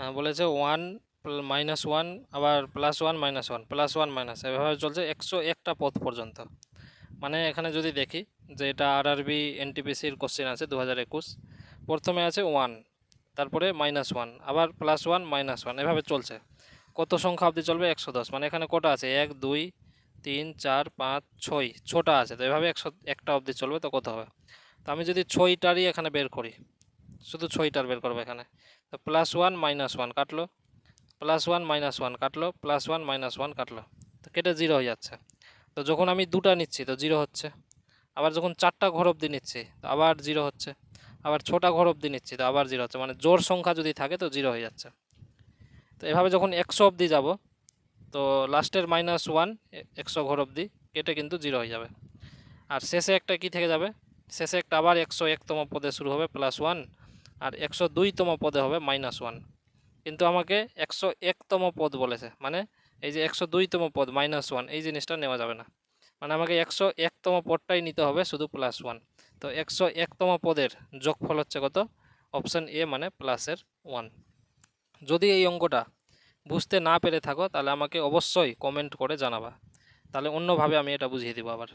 আহ, বলেছে one minus one আবার plus one minus one plus one minus এভাবে চলছে একশো একটা পথ পর্যন্ত। মানে এখানে যদি দেখি যে এটা আর আরবি এনটিপিসির কোশ্চেন আছে দু হাজার একুশ প্রথমে আছে ওয়ান তারপরে মাইনাস ওয়ান আবার প্লাস ওয়ান মাইনাস ওয়ান এভাবে চলছে। কত সংখ্যা অবধি চলবে? একশো দশ মানে এখানে কটা আছে? এক দুই তিন চার পাঁচ ছয় ছটা আছে। তো এভাবে একশো একটা অবধি চলবে তো কত হবে? তো আমি যদি ছয়টারই এখানে বের করি শুধু ছয়টার বের করব এখানে। তো প্লাস ওয়ান মাইনাস ওয়ান কাটলো। প্লাস ওয়ান মাইনাস ওয়ান কাটলো। প্লাস ওয়ান মাইনাস ওয়ান কাটলো। তো কেটে জিরো হয়ে যাচ্ছে। তো যখন আমি দুটা নিচ্ছি, তো জিরো হচ্ছে। আবার যখন চারটা ঘর অবধি নিচ্ছি, তো আবার জিরো হচ্ছে। আবার ছোটা ঘর অবধি নিচ্ছি, তো আবার জিরো হচ্ছে। মানে জোর সংখ্যা যদি থাকে, তো জিরো হয়ে যাচ্ছে। তো এভাবে যখন একশো অবধি যাব, তো লাস্টের মাইনাস ওয়ান একশো ঘর অবধি কেটে কিন্তু জিরো হয়ে যাবে। আর শেষে একটা কি থেকে যাবে? শেষে একটা আবার একশো একতম পদে শুরু হবে প্লাস ওয়ান আর একশো দুইতম পদে হবে মাইনাস ওয়ান কিন্তু আমাকে একশো একতম পদ বলেছে। মানে এই যে একশো দুইতম পদ মাইনাস ওয়ান এই জিনিসটা নেওয়া যাবে না। মানে আমাকে একশো একতম পদটাই নিতে হবে শুধু প্লাস ওয়ান তো একশো একতম পদের যোগফল হচ্ছে কত? অপশান এ মানে প্লাসের ওয়ান যদি এই অঙ্কটা বুঝতে না পেরে থাকো, তাহলে আমাকে অবশ্যই কমেন্ট করে জানাবা। তাহলে অন্যভাবে আমি এটা বুঝিয়ে দেবো আবার।